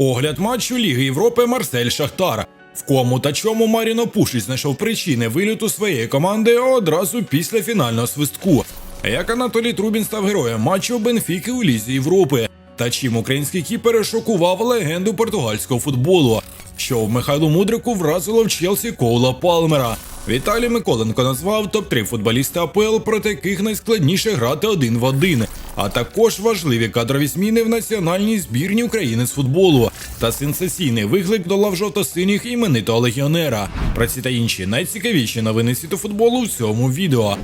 Огляд матчу Ліги Європи Марсель Шахтар. В кому та чому Маріно Пушич знайшов причини виліту своєї команди одразу після фінального свистку. Як Анатолій Трубін став героєм матчу Бенфіки у Лізі Європи. Та чим український кіпер шокував легенду португальського футболу. Що в Михайлу Мудрику вразило в Челсі Коула Палмера. Віталій Миколенко назвав топ-3 футболіста АПЛ, проти яких найскладніше грати один в один, а також важливі кадрові зміни в національній збірні України з футболу та сенсаційний виклик до лав жовто-синіх іменитого легіонера. Про ці та інші найцікавіші новини світу футболу в цьому відео.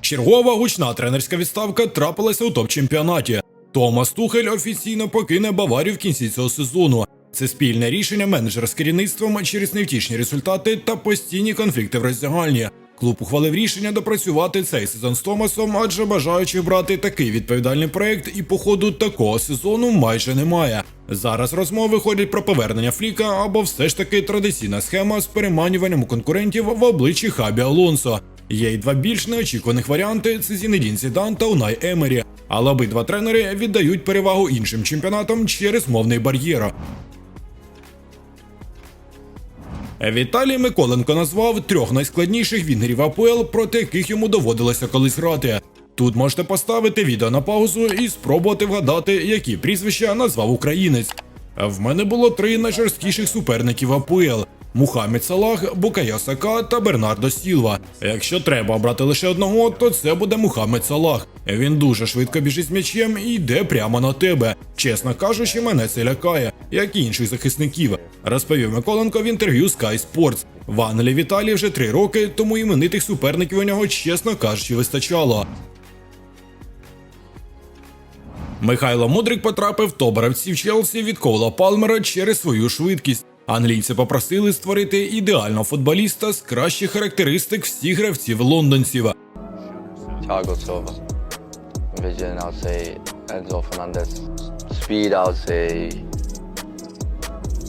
Чергова гучна тренерська відставка трапилася у топ-чемпіонаті. Томас Тухель офіційно покине Баварію в кінці цього сезону. Це спільне рішення менеджера з керівництвом через невтішні результати та постійні конфлікти в роздягальні. Клуб ухвалив рішення допрацювати цей сезон з Томасом, адже бажаючих брати такий відповідальний проект і по ходу такого сезону майже немає. Зараз розмови ходять про повернення Фліка або все ж таки традиційна схема з переманюванням конкурентів в обличчі Хабі Алонсо. Є й два більш неочікуваних варіанти: це Зінедін Зідан та Унай Емері. Але обидва тренери віддають перевагу іншим чемпіонатам через мовний бар'єр. Віталій Миколенко назвав трьох найскладніших вінгерів АПЛ, проти яких йому доводилося колись грати. Тут можете поставити відео на паузу і спробувати вгадати, які прізвища назвав українець. В мене було три найжорсткіших суперників АПЛ: Мухаммед Салах, Букая Сака та Бернардо Сілва. Якщо треба обрати лише одного, то це буде Мухаммед Салах. Він дуже швидко біжить з м'ячем і йде прямо на тебе. Чесно кажучи, мене це лякає, як і інших захисників. Розповів Миколенко в інтерв'ю Sky Sports. В Англії Віталій вже три роки, тому іменитих суперників у нього, чесно кажучи, вистачало. Михайло Мудрик потрапив в топ Челсі від Коула Палмера через свою швидкість. Англійці попросили створити ідеального футболіста з кращих характеристик всіх гравців лондонців. Thiago Silva. Vision, I'd say Enzo Fernandez. Speed,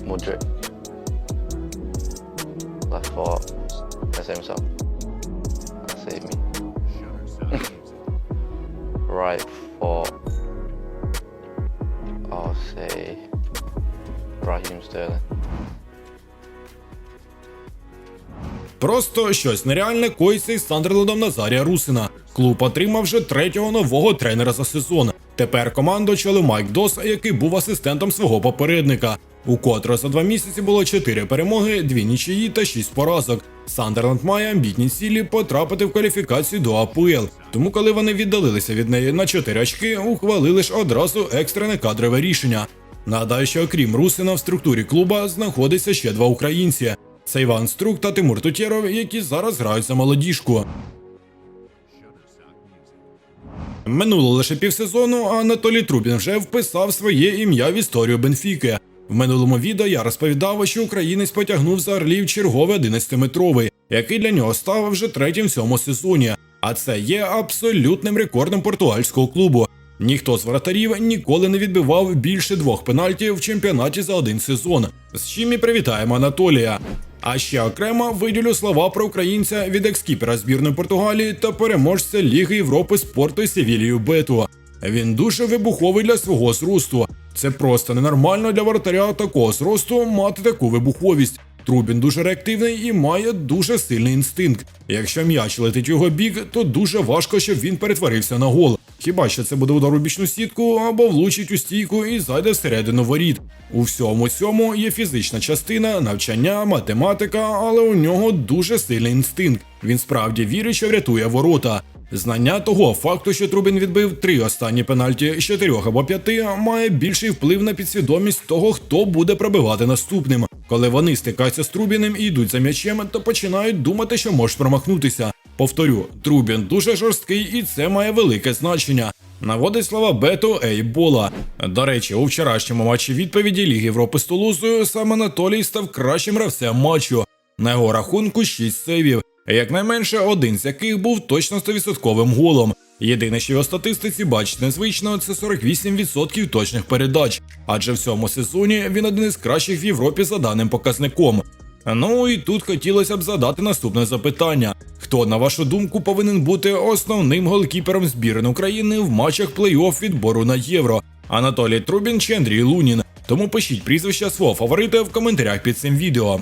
Modric. Left let's say himself. Let's say me. right foot, I'll say Raheem Sterling. Просто щось нереальне коїться із Сандерлендом Назарія Русина. Клуб отримав вже третього нового тренера за сезон. Тепер команду очолив Майк Дос, який був асистентом свого попередника. У котрого за два місяці було чотири перемоги, дві нічиї та шість поразок. Сандерленд має амбітні цілі потрапити в кваліфікацію до АПЛ. Тому, коли вони віддалилися від неї на 4 очки, ухвалили ж одразу екстрене кадрове рішення. Нагадаю, що окрім Русина в структурі клуба знаходиться ще два українці: це Іван Струк та Тимур Тутєров, які зараз грають за молодіжку. Минуло лише півсезону, а Анатолій Трубін вже вписав своє ім'я в історію Бенфіки. В минулому відео я розповідав, що українець потягнув за орлів черговий 11-метровий, який для нього став вже третім в цьому сезоні. А це є абсолютним рекордом португальського клубу. Ніхто з воротарів ніколи не відбивав більше двох пенальтів в чемпіонаті за один сезон. З чим і привітаємо Анатолія. А ще окремо виділю слова про українця від екскіпера збірної Португалії та переможця Ліги Європи спорту із Севілією Бету. Він дуже вибуховий для свого зросту. Це просто ненормально для воротаря такого зросту мати таку вибуховість. Трубін дуже реактивний і має дуже сильний інстинкт. Якщо м'яч летить його бік, то дуже важко, щоб він перетворився на гол. Хіба що це буде удар у бічну сітку або влучить у стійку і зайде всередину воріт. У всьому цьому є фізична частина, навчання, математика, але у нього дуже сильний інстинкт. Він справді вірить, що врятує ворота. Знання того факту, що Трубін відбив три останні пенальті з чотирьох або п'яти, має більший вплив на підсвідомість того, хто буде пробивати наступним. Коли вони стикаються з Трубіним і йдуть за м'ячем, то починають думати, що можуть промахнутися. Повторю, Трубін дуже жорсткий і це має велике значення. Наводить слова Бето Ейбола. До речі, у вчорашньому матчі відповіді Ліги Європи з Тулузою сам Анатолій став кращим гравцем матчу. На його рахунку 6 сейвів, якнайменше один з яких був точно 100% голом. Єдине, що його статистиці бачити незвично, це 48% точних передач, адже в цьому сезоні він один із кращих в Європі за даним показником. Ну і тут хотілося б задати наступне запитання: хто, на вашу думку, повинен бути основним голкіпером збірної України в матчах плей-офф відбору на євро? Анатолій Трубін чи Андрій Лунін. Тому пишіть прізвища свого фаворита в коментарях під цим відео.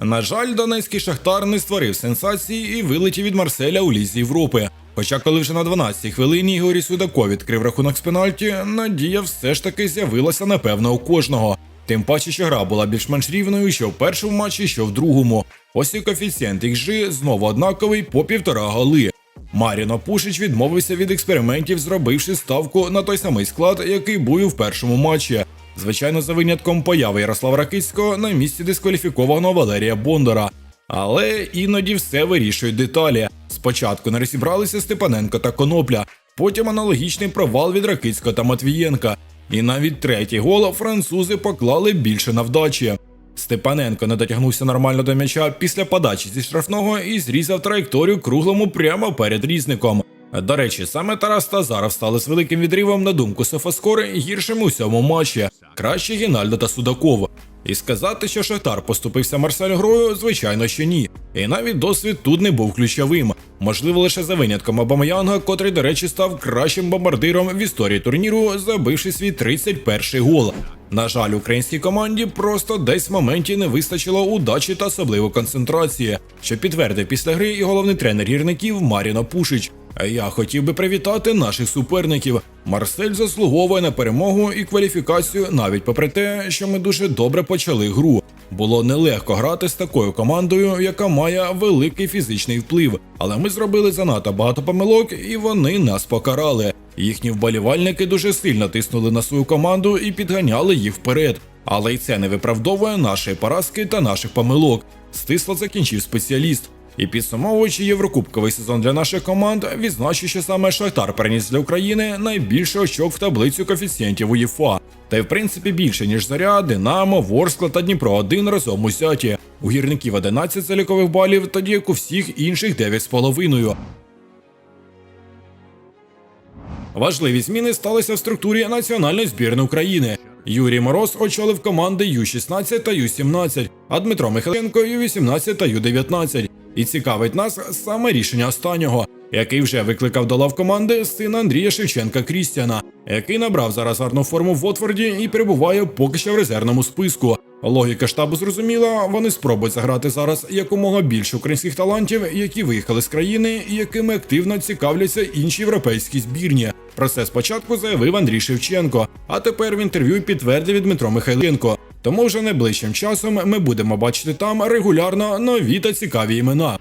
На жаль, донецький шахтар не створив сенсації і вилетів від Марселя у лізі Європи. Хоча, коли вже на 12-й хвилині Ігорі Судаков відкрив рахунок з пенальті, надія все ж таки з'явилася напевно у кожного. Тим паче, що гра була більш-менш рівною, що в першому матчі, що в другому. Ось і коефіцієнт XG знову однаковий по півтора голи. Маріно Пушич відмовився від експериментів, зробивши ставку на той самий склад, який був в першому матчі. Звичайно, за винятком появи Ярослава Ракицького на місці дискваліфікованого Валерія Бондара. Але іноді все вирішують деталі. Спочатку не розібралися Степаненко та Конопля, потім аналогічний провал від Ракицького та Матвієнка. І навіть третій гол французи поклали більше на вдачі. Степаненко не дотягнувся нормально до м'яча після подачі зі штрафного і зрізав траєкторію круглому прямо перед різником. До речі, саме Тарас та Заров стали з великим відривом на думку Софаскори гіршим у цьому матчі. Краще Гінальдо та Судаков. І сказати, що Шахтар поступився Марсель грою, звичайно, що ні. І навіть досвід тут не був ключовим. Можливо, лише за винятком Абамаянга, котрий, до речі, став кращим бомбардиром в історії турніру, забивши свій 31-й гол. На жаль, українській команді просто десь в моменті не вистачило удачі та особливо концентрації, що підтвердив після гри і головний тренер гірників Маріно Пушич. Я хотів би привітати наших суперників. Марсель заслуговує на перемогу і кваліфікацію, навіть попри те, що ми дуже добре почали гру. Було нелегко грати з такою командою, яка має великий фізичний вплив. Але ми зробили занадто багато помилок, і вони нас покарали. Їхні вболівальники дуже сильно тиснули на свою команду і підганяли їх вперед. Але й це не виправдовує нашої поразки та наших помилок. Стисло закінчив спеціаліст. І підсумовуючи єврокубковий сезон для наших команд, відзначу, що саме Шахтар приніс для України найбільше очок в таблицю коефіцієнтів УЄФА. Та й в принципі більше ніж Заря, Динамо, Ворскла та Дніпро 1 разом узяті. У гірників 11 залікових балів, тоді як у всіх інших 9,5. Важливі зміни сталися в структурі національної збірної України. Юрій Мороз очолив команди Ю-16 та Ю-17, а Дмитро Михайленко Ю-18 та Ю-19. І цікавить нас саме рішення останнього, який вже викликав до лав команди сина Андрія Шевченка Крістіана, який набрав зараз гарну форму в Отфорді і перебуває поки що в резервному списку. Логіка штабу зрозуміла, вони спробують заграти зараз якомога більше українських талантів, які виїхали з країни якими активно цікавляться інші європейські збірні. Про це спочатку заявив Андрій Шевченко, а тепер в інтерв'ю підтвердив Дмитро Михайленко. Тому вже найближчим часом ми будемо бачити там регулярно нові та цікаві імена.